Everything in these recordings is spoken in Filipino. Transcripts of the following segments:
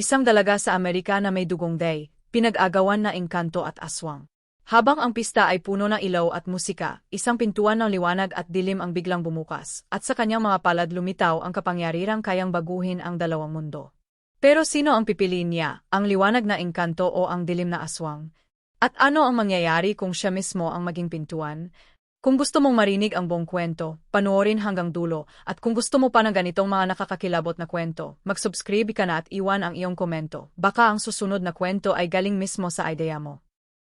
Isang dalaga sa Amerika na may dugong day, pinag-agawan na engkanto at aswang. Habang ang pista ay puno ng ilaw at musika, isang pintuan ng liwanag at dilim ang biglang bumukas, at sa kanyang mga palad lumitaw ang kapangyarihan kayang baguhin ang dalawang mundo. Pero sino ang pipiliin niya, ang liwanag na engkanto o ang dilim na aswang? At ano ang mangyayari kung siya mismo ang maging pintuan? Kung gusto mong marinig ang buong kwento, panoorin hanggang dulo, at kung gusto mo pa ng ganitong mga nakakakilabot na kwento, mag-subscribe ka na at iwan ang iyong komento. Baka ang susunod na kwento ay galing mismo sa idea mo.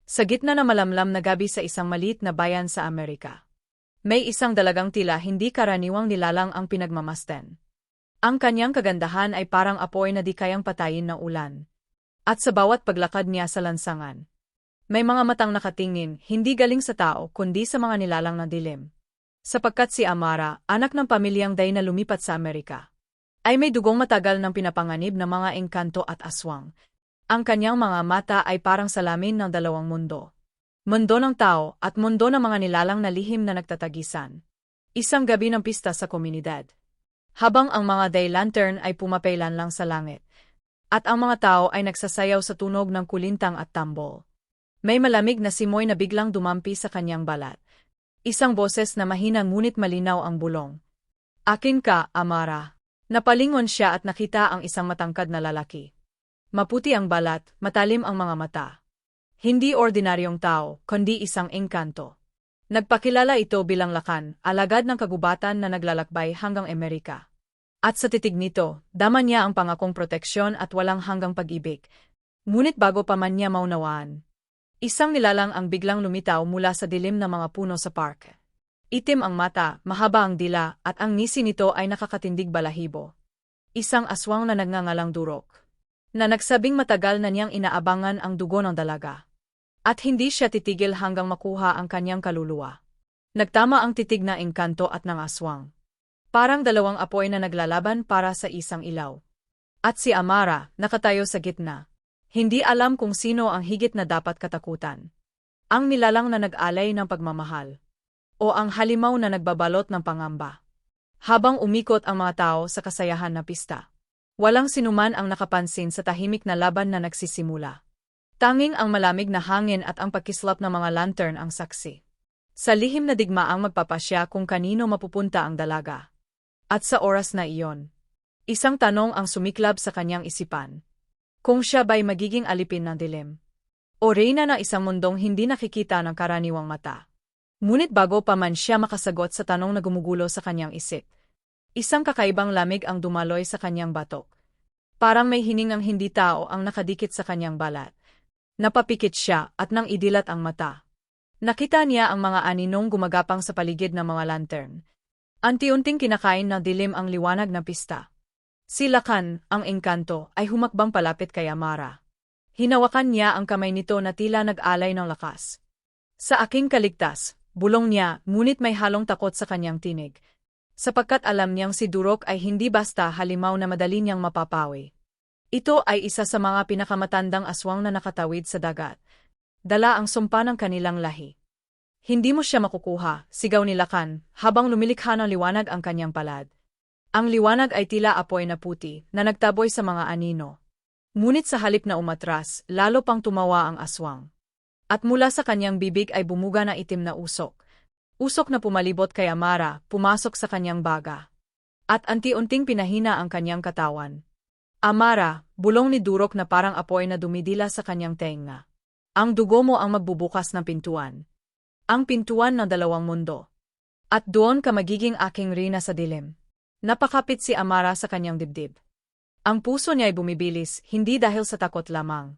Sa gitna na malamlam na gabi sa isang maliit na bayan sa Amerika. May isang dalagang tila hindi karaniwang nilalang ang pinagmamasten. Ang kanyang kagandahan ay parang apoy na di kayang patayin ng ulan. At sa bawat paglakad niya sa lansangan, may mga matang nakatingin, hindi galing sa tao, kundi sa mga nilalang na dilim. Sapagkat si Amara, anak ng pamilyang Day na lumipat sa Amerika, ay may dugong matagal ng pinapanganib na mga engkanto at aswang. Ang kanyang mga mata ay parang salamin ng dalawang mundo. Mundo ng tao at mundo ng mga nilalang na lihim na nagtatagisan. Isang gabi ng pista sa komunidad. Habang ang mga day lantern ay pumapailan lang sa langit. At ang mga tao ay nagsasayaw sa tunog ng kulintang at tambol. May malamig na simoy na biglang dumampi sa kanyang balat. Isang boses na mahina ngunit malinaw ang bulong. Akin ka, Amara. Napalingon siya at nakita ang isang matangkad na lalaki. Maputi ang balat, matalim ang mga mata. Hindi ordinaryong tao, kundi isang engkanto. Nagpakilala ito bilang lakan, alagad ng kagubatan na naglalakbay hanggang Amerika. At sa titig nito, dama niya ang pangakong proteksyon at walang hanggang pag-ibig. Ngunit bago pa man niya maunawaan, Isang nilalang ang biglang lumitaw mula sa dilim ng mga puno sa park. Itim ang mata, mahaba ang dila, at ang ngisi nito ay nakakatindig balahibo. Isang aswang na nagngangalang durok. Na nagsabing matagal na niyang inaabangan ang dugo ng dalaga. At hindi siya titigil hanggang makuha ang kanyang kaluluwa. Nagtama ang titig na engkanto at ng aswang. Parang dalawang apoy na naglalaban para sa isang ilaw. At si Amara, nakatayo sa gitna, hindi alam kung sino ang higit na dapat katakutan. Ang nilalang na nag-alay ng pagmamahal. O ang halimaw na nagbabalot ng pangamba. Habang umikot ang mga tao sa kasayahan na pista. Walang sinuman ang nakapansin sa tahimik na laban na nagsisimula. Tanging ang malamig na hangin at ang pagkislap ng mga lantern ang saksi. Sa lihim na digmaang magpapasya kung kanino mapupunta ang dalaga. At sa oras na iyon, isang tanong ang sumiklab sa kanyang isipan. Kung siya ba'y magiging alipin ng dilim. O reyna na isang mundong hindi nakikita ng karaniwang mata. Ngunit bago pa man siya makasagot sa tanong na gumugulo sa kanyang isip, isang kakaibang lamig ang dumaloy sa kanyang batok. Parang may hiningang hindi tao ang nakadikit sa kanyang balat. Napapikit siya at nang idilat ang mata. Nakita niya ang mga aninong gumagapang sa paligid ng mga lantern. Anti-unting kinakain ng dilim ang liwanag ng pista. Si Lakan, ang engkanto, ay humakbang palapit kay Amara. Hinawakan niya ang kamay nito na tila nag-alay ng lakas. Sa aking kaligtas, bulong niya, ngunit may halong takot sa kanyang tinig. Sapagkat alam niyang si Durok ay hindi basta halimaw na madali niyang mapapawi. Ito ay isa sa mga pinakamatandang aswang na nakatawid sa dagat. Dala ang sumpa ng kanilang lahi. Hindi mo siya makukuha, sigaw ni Lakan, habang lumilikha ng liwanag ang kanyang palad. Ang liwanag ay tila apoy na puti, na nagtaboy sa mga anino. Ngunit sa halip na umatras, lalo pang tumawa ang aswang. At mula sa kanyang bibig ay bumuga na itim na usok. Usok na pumalibot kay Amara, pumasok sa kanyang baga. At anti-unting pinahina ang kanyang katawan. Amara, bulong ni Durok na parang apoy na dumidila sa kanyang tenga. Ang dugo mo ang magbubukas ng pintuan. Ang pintuan ng dalawang mundo. At doon ka magiging aking rina sa dilim. Napakapit si Amara sa kanyang dibdib. Ang puso niya ay bumibilis, hindi dahil sa takot lamang,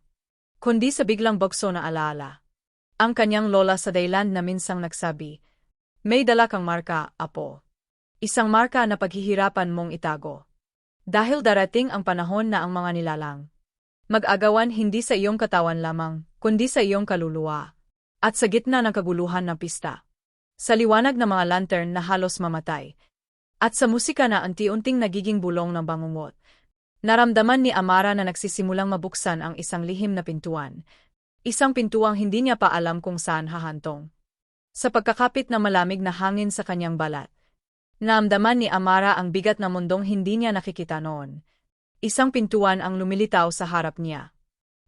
kundi sa biglang bugso na alaala. Ang kanyang lola sa Dayland na minsang nagsabi, May dala kang marka, apo. Isang marka na paghihirapan mong itago. Dahil darating ang panahon na ang mga nilalang. Mag-agawan hindi sa iyong katawan lamang, kundi sa iyong kaluluwa. At sa gitna ng kaguluhan ng pista. Sa liwanag ng mga lantern na halos mamatay, at sa musika na anti-unting nagiging bulong ng bangungot. Naramdaman ni Amara na nagsisimulang mabuksan ang isang lihim na pintuan. Isang pintuang hindi niya pa alam kung saan hahantong. Sa pagkakapit na malamig na hangin sa kanyang balat. Naamdaman ni Amara ang bigat na mundong hindi niya nakikita noon. Isang pintuan ang lumilitaw sa harap niya.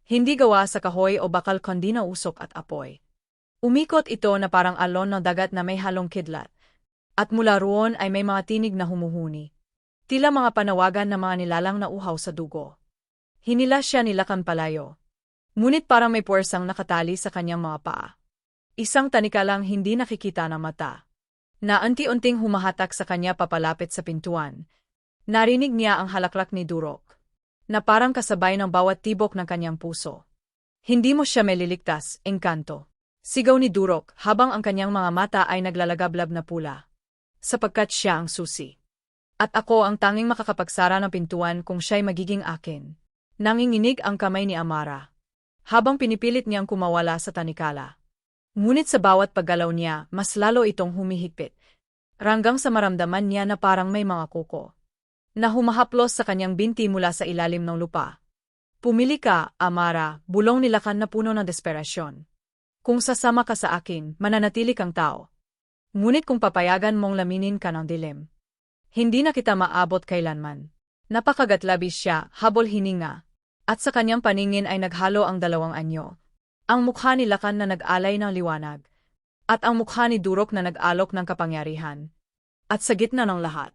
Hindi gawa sa kahoy o bakal kundi na usok at apoy. Umikot ito na parang alon ng dagat na may halong kidlat. At mula roon ay may mga tinig na humuhuni. Tila mga panawagan ng mga nilalang na uhaw sa dugo. Hinila siya nilakan palayo. Ngunit parang may puwersang nakatali sa kanyang mga paa. Isang tanika lang hindi nakikita ng mata. Na unti-unting humahatak sa kanya papalapit sa pintuan. Narinig niya ang halaklak ni Durok. Na parang kasabay ng bawat tibok ng kanyang puso. Hindi mo siya meliligtas, engkanto. Sigaw ni Durok habang ang kanyang mga mata ay naglalagablab na pula. Sapagkat siya ang susi. At ako ang tanging makakapagsara ng pintuan kung siya'y magiging akin. Nanginginig ang kamay ni Amara. Habang pinipilit niyang kumawala sa tanikala. Ngunit sa bawat paggalaw niya, mas lalo itong humihigpit. Ranggang sa maramdaman niya na parang may mga kuko na humahaplos sa kanyang binti mula sa ilalim ng lupa. Pumili ka, Amara, bulong nilakan na puno ng desperasyon. Kung sasama ka sa akin, mananatili kang tao. Ngunit kung papayagan mong laminin ka ng dilim, hindi na kita maabot kailanman. Napakagatlabis siya, habol hininga. At sa kanyang paningin ay naghalo ang dalawang anyo. Ang mukha ni Lakan na nag-alay ng liwanag. At ang mukha ni Durok na nag-alok ng kapangyarihan. At sa gitna ng lahat,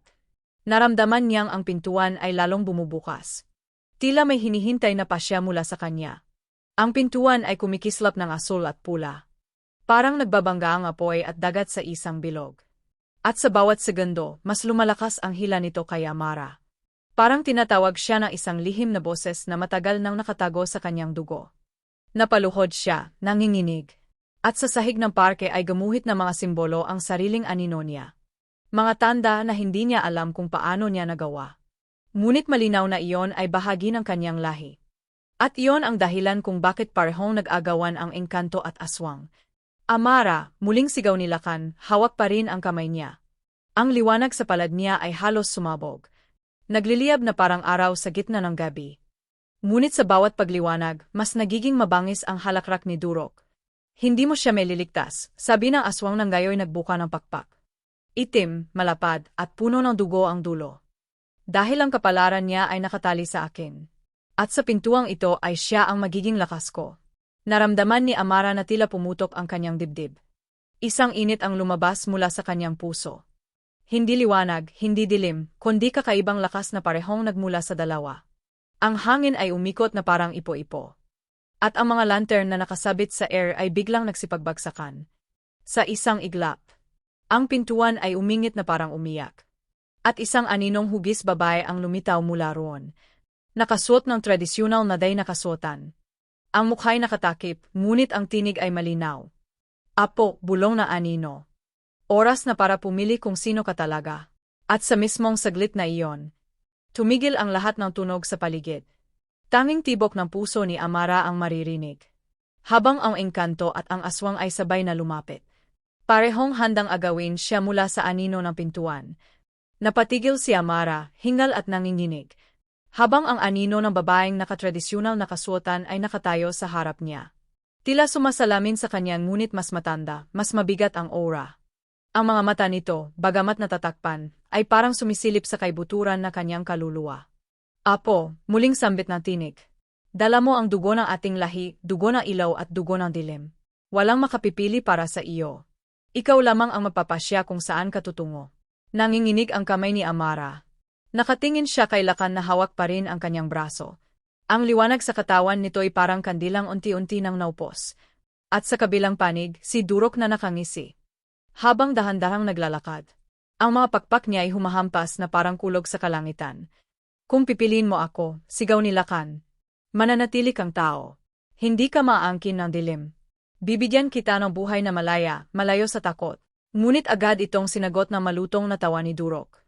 Naramdaman niyang ang pintuan ay lalong bumubukas. Tila may hinihintay na pasya mula sa kanya. Ang pintuan ay kumikislap ng asul at pula. Parang nagbabangga ang apoy at dagat sa isang bilog. At sa bawat segundo, mas lumalakas ang hila nito kay Amara. Parang tinatawag siya ng isang lihim na boses na matagal nang nakatago sa kanyang dugo. Napaluhod siya, nanginginig. At sa sahig ng parke ay gamuhit ng mga simbolo ang sariling anino niya. Mga tanda na hindi niya alam kung paano niya nagawa. Ngunit malinaw na iyon ay bahagi ng kanyang lahi. At iyon ang dahilan kung bakit parehong nag-agawan ang engkanto at aswang. Amara, muling sigaw ni Lakan, hawak pa rin ang kamay niya. Ang liwanag sa palad niya ay halos sumabog. Nagliliyab na parang araw sa gitna ng gabi. Ngunit sa bawat pagliwanag, mas nagiging mabangis ang halakrak ni Durok. Hindi mo siya may liligtas, sabi ng aswang ng gayoy nagbuka ng pakpak. Itim, malapad, at puno ng dugo ang dulo. Dahil ang kapalaran niya ay nakatali sa akin. At sa pintuang ito ay siya ang magiging lakas ko. Naramdaman ni Amara na tila pumutok ang kanyang dibdib. Isang init ang lumabas mula sa kanyang puso. Hindi liwanag, hindi dilim, kundi kakaibang lakas na parehong nagmula sa dalawa. Ang hangin ay umikot na parang ipo-ipo. At ang mga lantern na nakasabit sa air ay biglang nagsipagbagsakan. Sa isang iglap. Ang pintuan ay umingit na parang umiyak. At isang aninong hugis babae ang lumitaw mula roon. Nakasuot ng tradisyonal na day nakasuotan. Ang mukha'y nakatakip, ngunit ang tinig ay malinaw. Apo, bulong na anino. Oras na para pumili kung sino ka talaga. At sa mismong saglit na iyon, tumigil ang lahat ng tunog sa paligid. Tanging tibok ng puso ni Amara ang maririnig. Habang ang engkanto at ang aswang ay sabay na lumapit. Parehong handang agawin siya mula sa anino ng pintuan. Napatigil si Amara, hingal at nanginginig. Habang ang anino ng babaeng nakatradisyonal na kasuotan ay nakatayo sa harap niya. Tila sumasalamin sa kanya ngunit mas matanda, mas mabigat ang aura. Ang mga mata nito, bagamat natatakpan, ay parang sumisilip sa kaibuturan na kanyang kaluluwa. Apo, muling sambit na tinig. Dala mo ang dugo ng ating lahi, dugo ng ilaw at dugo ng dilim. Walang makapipili para sa iyo. Ikaw lamang ang mapapasya kung saan ka tutungo. Nanginginig ang kamay ni Amara. Nakatingin siya kay Lakan na hawak pa rin ang kanyang braso. Ang liwanag sa katawan nito ay parang kandilang unti-unti nang naupos. At sa kabilang panig, si Durok na nakangisi. Habang dahan-dahang naglalakad. Ang mga pakpak niya ay humahampas na parang kulog sa kalangitan. Kung pipiliin mo ako, sigaw ni Lakan. Mananatili kang tao. Hindi ka maangkin ng dilim. Bibigyan kita ng buhay na malaya, malayo sa takot. Ngunit agad itong sinagot na malutong na tawa ni Durok.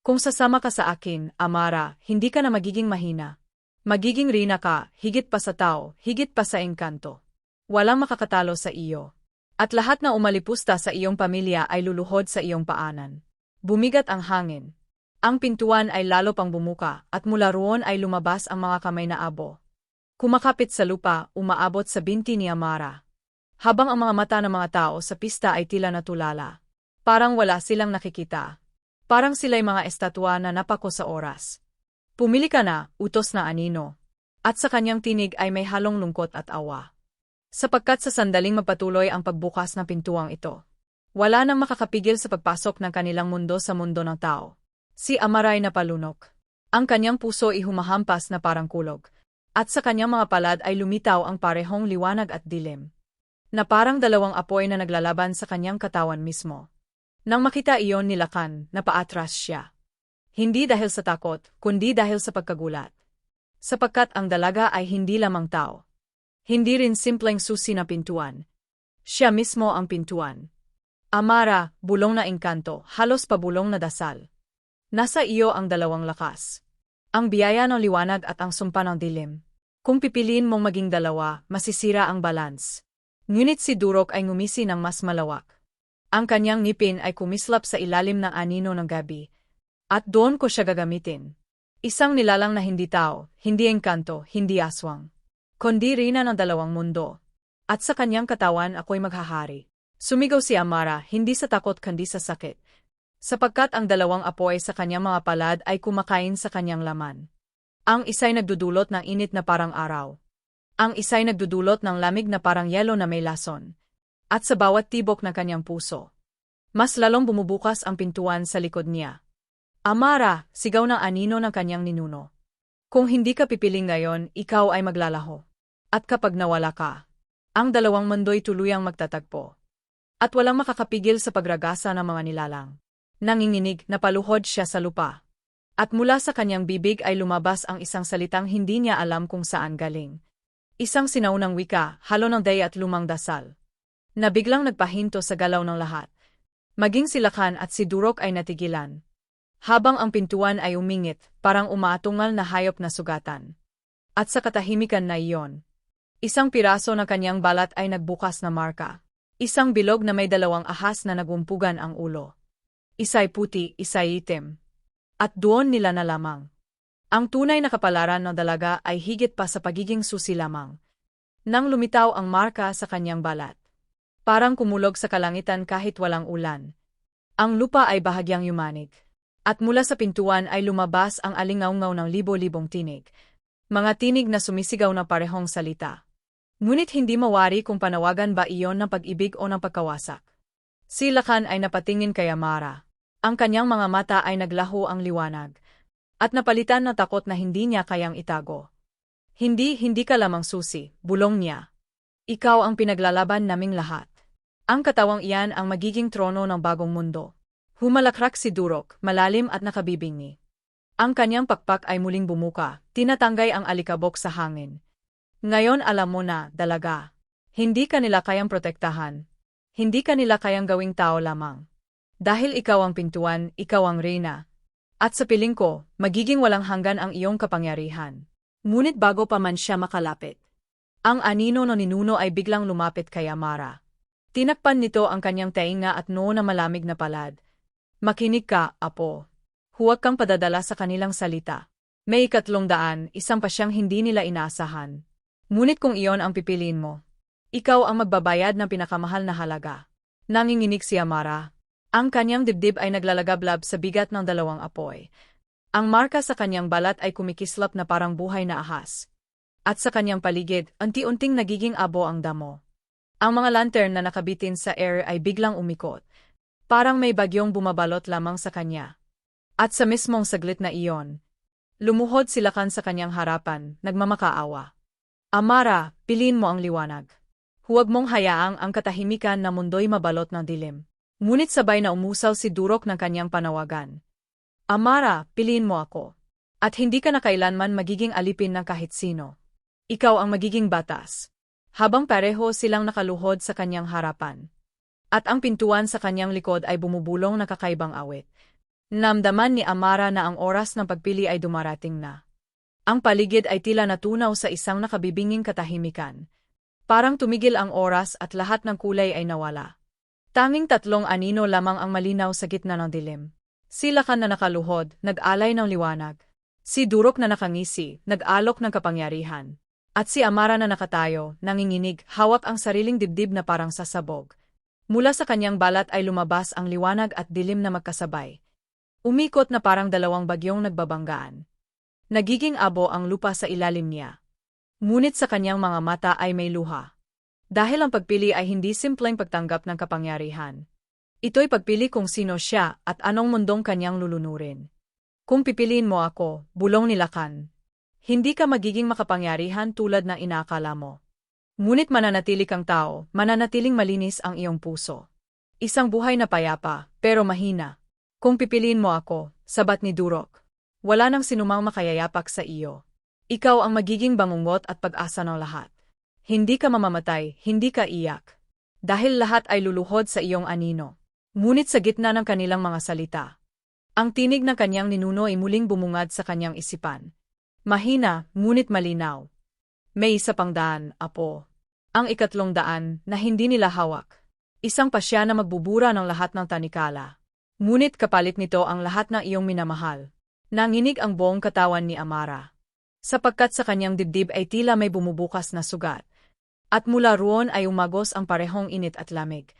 Kung sasama ka sa akin, Amara, hindi ka na magiging mahina. Magiging rina ka, higit pa sa tao, higit pa sa engkanto. Walang makakatalo sa iyo. At lahat na umalipusta sa iyong pamilya ay luluhod sa iyong paanan. Bumigat ang hangin. Ang pintuan ay lalo pang bumuka at mula roon ay lumabas ang mga kamay na abo. Kumakapit sa lupa, umaabot sa binti ni Amara habang ang mga mata ng mga tao sa pista ay tila natulala. Parang wala silang nakikita. Parang sila'y mga estatwa na napako sa oras. Pumili ka na, utos na anino. At sa kanyang tinig ay may halong lungkot at awa. Sapagkat sa sandaling magpatuloy ang pagbukas ng pintuang ito. Wala nang makakapigil sa pagpasok ng kanilang mundo sa mundo ng tao. Si Amaray na palunok. Ang kanyang puso ay humahampas na parang kulog. At sa kanyang mga palad ay lumitaw ang parehong liwanag at dilim. Na parang dalawang apoy na naglalaban sa kanyang katawan mismo. Nang makita iyon nilakan, napaatras siya. Hindi dahil sa takot, kundi dahil sa pagkagulat. Sapagkat ang dalaga ay hindi lamang tao. Hindi rin simpleng susi na pintuan. Siya mismo ang pintuan. Amara, bulong na engkanto, halos pabulong na dasal. Nasa iyo ang dalawang lakas. Ang biyaya ng liwanag at ang sumpa ng dilim. Kung pipiliin mong maging dalawa, masisira ang balance. Ngunit si Durok ay ngumisi ng mas malawak. Ang kanyang ngipin ay kumislap sa ilalim ng anino ng gabi. At doon ko siya gagamitin. Isang nilalang na hindi tao, hindi engkanto, hindi aswang. Kundi rina ng dalawang mundo. At sa kanyang katawan ako'y maghahari. Sumigaw si Amara, hindi sa takot kundi sa sakit. Sapagkat ang dalawang apoy sa kanyang mga palad ay kumakain sa kanyang laman. Ang isa'y nagdudulot ng init na parang araw. Ang isa'y nagdudulot ng lamig na parang yelo na may lason. At sa bawat tibok ng kanyang puso. Mas lalong bumubukas ang pintuan sa likod niya. Amara, sigaw ng anino ng kanyang ninuno. Kung hindi ka pipiling ngayon, ikaw ay maglalaho. At kapag nawala ka, ang dalawang mundo'y tuluyang magtatagpo. At walang makakapigil sa pagragasa ng mga nilalang. Nanginginig, napaluhod siya sa lupa. At mula sa kanyang bibig ay lumabas ang isang salitang hindi niya alam kung saan galing. Isang sinaunang wika, halo ng day at lumang dasal. Na biglang nagpahinto sa galaw ng lahat. Maging si Lakan at si Durok ay natigilan. Habang ang pintuan ay umingit, parang umaatungal na hayop na sugatan. At sa katahimikan na iyon, isang piraso ng kanyang balat ay nagbukas na marka. Isang bilog na may dalawang ahas na nagumpugan ang ulo. Isa'y puti, isa'y itim. At doon nila na lamang. Ang tunay na kapalaran ng dalaga ay higit pa sa pagiging susi lamang. Nang lumitaw ang marka sa kanyang balat. Parang kumulog sa kalangitan kahit walang ulan. Ang lupa ay bahagyang yumanig. At mula sa pintuan ay lumabas ang alingaungaw ng libo-libong tinig. Mga tinig na sumisigaw na parehong salita. Ngunit hindi mawari kung panawagan ba iyon ng pag-ibig o ng pagkawasak. Si Lakan ay napatingin kay Amara. Ang kanyang mga mata ay naglaho ang liwanag. At napalitan na takot na hindi niya kayang itago. Hindi, hindi ka lamang susi, bulong niya. Ikaw ang pinaglalaban naming lahat. Ang katawang iyan ang magiging trono ng bagong mundo. Humalakrak si Durok, malalim at nakabibingi. Ang kanyang pakpak ay muling bumuka, tinatanggay ang alikabok sa hangin. Ngayon alam mo na, dalaga. Hindi ka nila kayang protektahan. Hindi ka nila kayang gawing tao lamang. Dahil ikaw ang pintuan, ikaw ang reyna. At sa piling ko, magiging walang hanggan ang iyong kapangyarihan. Ngunit bago pa man siya makalapit. Ang anino no ninuno ay biglang lumapit kay Amara. Tinakpan nito ang kanyang tainga at noo na malamig na palad. Makinig ka, apo. Huwag kang padadala sa kanilang salita. May ikatlong daan, isang pa siyang hindi nila inaasahan. Ngunit kung iyon ang pipiliin mo, ikaw ang magbabayad ng pinakamahal na halaga. Nanginginig si Amara. Ang kanyang dibdib ay naglalagablab sa bigat ng dalawang apoy. Ang marka sa kanyang balat ay kumikislap na parang buhay na ahas. At sa kanyang paligid, unti-unting nagiging abo ang damo. Ang mga lantern na nakabitin sa air ay biglang umikot. Parang may bagyong bumabalot lamang sa kanya. At sa mismong saglit na iyon, lumuhod sila kan sa kanyang harapan, nagmamakaawa. Amara, piliin mo ang liwanag. Huwag mong hayaang ang katahimikan na mundo'y mabalot ng dilim. Ngunit sabay na umusaw si Durok ng kanyang panawagan. Amara, piliin mo ako. At hindi ka na kailanman magiging alipin ng kahit sino. Ikaw ang magiging batas. Habang pareho silang nakaluhod sa kanyang harapan. At ang pintuan sa kanyang likod ay bumubulong na kakaibang awit. Namdaman ni Amara na ang oras ng pagpili ay dumarating na. Ang paligid ay tila natunaw sa isang nakabibinging katahimikan. Parang tumigil ang oras at lahat ng kulay ay nawala. Tanging tatlong anino lamang ang malinaw sa gitna ng dilim. Sila kan na nakaluhod, nag-alay ng liwanag. Si Durok na nakangisi, nag-alok ng kapangyarihan. At si Amara na nakatayo, nanginginig, hawak ang sariling dibdib na parang sasabog. Mula sa kanyang balat ay lumabas ang liwanag at dilim na magkasabay. Umikot na parang dalawang bagyong nagbabanggaan. Nagiging abo ang lupa sa ilalim niya. Ngunit sa kanyang mga mata ay may luha. Dahil ang pagpili ay hindi simpleng pagtanggap ng kapangyarihan. Ito'y pagpili kung sino siya at anong mundong kanyang lulunurin. Kung pipiliin mo ako, bulong nilakan. Hindi ka magiging makapangyarihan tulad ng inaakala mo. Ngunit mananatili kang tao, mananatiling malinis ang iyong puso. Isang buhay na payapa, pero mahina. Kung pipiliin mo ako, sabat ni Durok. Wala nang sinumang makayayapak sa iyo. Ikaw ang magiging bangungot at pag-asa ng lahat. Hindi ka mamamatay, hindi ka iyak. Dahil lahat ay luluhod sa iyong anino. Ngunit sa gitna ng kanilang mga salita. Ang tinig ng kanyang ninuno ay muling bumungad sa kanyang isipan. Mahina, ngunit malinaw. May isa pang daan, apo. Ang ikatlong daan, na hindi nila hawak. Isang pasya na magbubura ng lahat ng tanikala. Ngunit kapalit nito ang lahat ng iyong minamahal. Nanginig ang buong katawan ni Amara. Sapagkat sa kanyang dibdib ay tila may bumubukas na sugat. At mula roon ay umagos ang parehong init at lamig.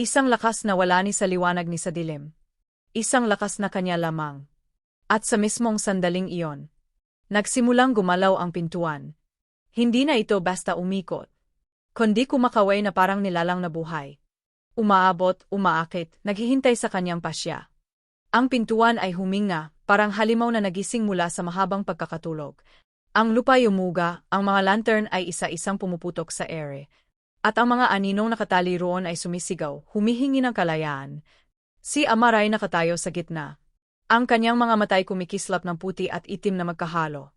Isang lakas na wala ni sa liwanag ni sa dilim. Isang lakas na kanya lamang. At sa mismong sandaling iyon, nagsimulang gumalaw ang pintuan. Hindi na ito basta umikot. Kundi kumakaway na parang nilalang na buhay. Umaabot, umaakit, naghihintay sa kanyang pasya. Ang pintuan ay huminga, parang halimaw na nagising mula sa mahabang pagkakatulog. Ang lupa yumuga, ang mga lantern ay isa-isang pumuputok sa ere. At ang mga aninong nakatali roon ay sumisigaw, humihingi ng kalayaan. Si Amaray nakatayo sa gitna. Ang kanyang mga matay kumikislap ng puti at itim na magkahalo.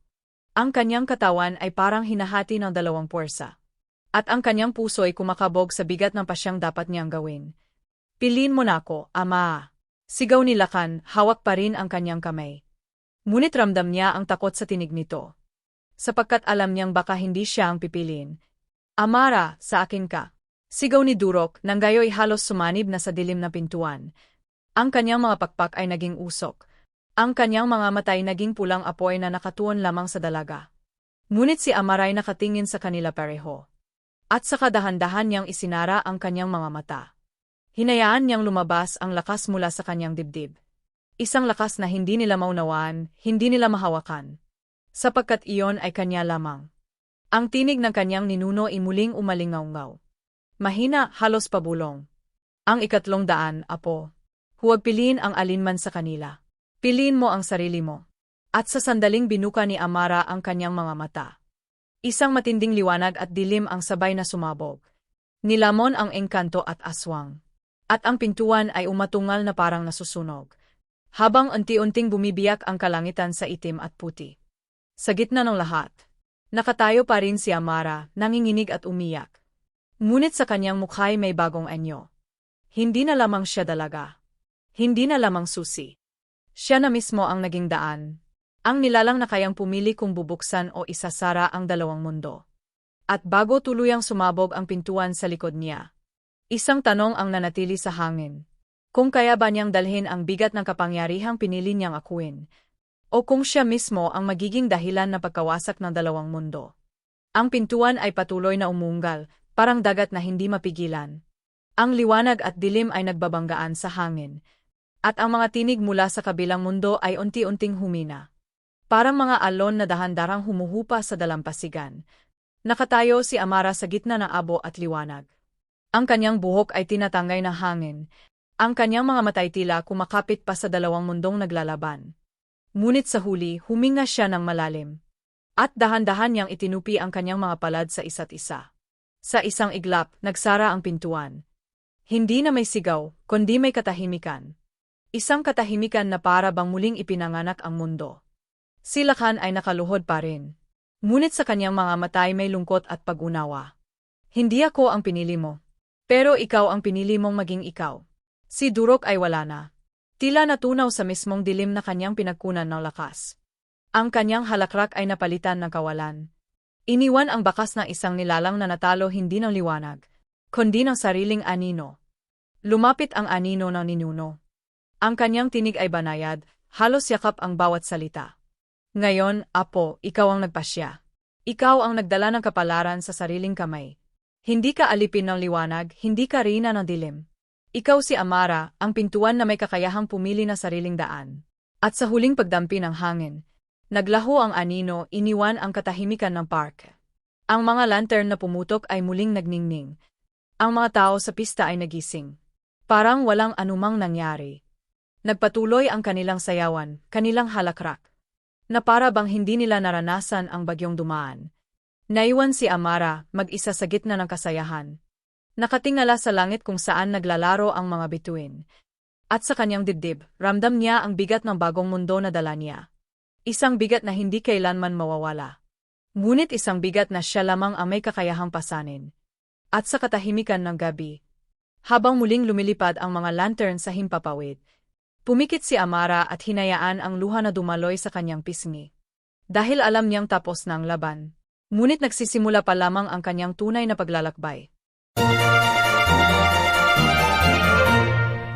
Ang kanyang katawan ay parang hinahati ng dalawang puwersa. At ang kanyang puso ay kumakabog sa bigat ng pasyang dapat niyang gawin. Pilin mo na ako, Ama. Sigaw ni Lakan, hawak pa rin ang kanyang kamay. Ngunit ramdam niya ang takot sa tinig nito. Sapagkat alam niyang baka hindi siya ang pipilin. Amara, sa akin ka. Sigaw ni Durok nang gayo'y halos sumanib na sa dilim na pintuan. Ang kanyang mga pakpak ay naging usok. Ang kanyang mga matay naging pulang apoy na nakatuon lamang sa dalaga. Ngunit si Amaray nakatingin sa kanila pareho. At sa kadahan-dahan niyang isinara ang kanyang mga mata. Hinayaan niyang lumabas ang lakas mula sa kanyang dibdib. Isang lakas na hindi nila maunawaan, hindi nila mahawakan. Sapagkat iyon ay kanya lamang. Ang tinig ng kanyang ninuno ay muling umalingaw-ngaw. Mahina, halos pabulong. Ang ikatlong daan, apo. Huwag piliin ang alinman sa kanila. Piliin mo ang sarili mo. At sa sandaling binuka ni Amara ang kanyang mga mata. Isang matinding liwanag at dilim ang sabay na sumabog. Nilamon ang engkanto at aswang. At ang pintuan ay umatungal na parang nasusunog. Habang unti-unting bumibiyak ang kalangitan sa itim at puti. Sa gitna ng lahat, nakatayo pa rin si Amara, nanginginig at umiyak. Ngunit sa kanyang mukha'y may bagong anyo. Hindi na lamang siya dalaga. Hindi na lamang susi. Siya na mismo ang naging daan. Ang nilalang na kayang pumili kung bubuksan o isasara ang dalawang mundo. At bago tuluyang sumabog ang pintuan sa likod niya, Isang tanong ang nanatili sa hangin. Kung kaya ba niyang dalhin ang bigat ng kapangyarihang pinili niyang akuin, o kung siya mismo ang magiging dahilan na pagkawasak ng dalawang mundo. Ang pintuan ay patuloy na umunggal, parang dagat na hindi mapigilan. Ang liwanag at dilim ay nagbabanggaan sa hangin, at ang mga tinig mula sa kabilang mundo ay unti-unting humina. Parang mga alon na dahan-darang humuhupa sa dalampasigan. Nakatayo si Amara sa gitna ng abo at liwanag. Ang kanyang buhok ay tinatangay ng hangin. Ang kanyang mga matay tila kumakapit pa sa dalawang mundong naglalaban. Ngunit sa huli, huminga siya ng malalim. At dahan-dahan niyang itinupi ang kanyang mga palad sa isa't isa. Sa isang iglap, nagsara ang pintuan. Hindi na may sigaw, kundi may katahimikan. Isang katahimikan na para bang muling ipinanganak ang mundo. Si Lakan ay nakaluhod pa rin. Ngunit sa kanyang mga matay may lungkot at pag-unawa. Hindi ako ang pinili mo, pero ikaw ang pinili mong maging ikaw. Si Durok ay wala na. Tila natunaw sa mismong dilim na kanyang pinagkunan ng lakas. Ang kanyang halakrak ay napalitan ng kawalan. Iniwan ang bakas ng isang nilalang na natalo hindi ng liwanag, kundi ng sariling anino. Lumapit ang anino ng ninuno. Ang kanyang tinig ay banayad, halos yakap ang bawat salita. Ngayon, Apo, ikaw ang nagpasya. Ikaw ang nagdala ng kapalaran sa sariling kamay. Hindi ka alipin ng liwanag, hindi ka rina ng dilim. Ikaw si Amara, ang pintuan na may kakayahang pumili na sariling daan. At sa huling pagdampi ng hangin, Naglaho ang anino, iniwan ang katahimikan ng park. Ang mga lantern na pumutok ay muling nagningning. Ang mga tao sa pista ay nagising. Parang walang anumang nangyari. Nagpatuloy ang kanilang sayawan, kanilang halakrak. Na para bang hindi nila naranasan ang bagyong dumaan. Naiwan si Amara, mag-isa sa gitna ng kasayahan. Nakatingala sa langit kung saan naglalaro ang mga bituin. At sa kanyang dibdib, ramdam niya ang bigat ng bagong mundo na dala niya. Isang bigat na hindi kailanman mawawala. Ngunit isang bigat na siya lamang ang may kakayahang pasanin. At sa katahimikan ng gabi, habang muling lumilipad ang mga lantern sa himpapawid, pumikit si Amara at hinayaan ang luha na dumaloy sa kanyang pisngi. Dahil alam niyang tapos na ang laban, ngunit nagsisimula pa lamang ang kanyang tunay na paglalakbay.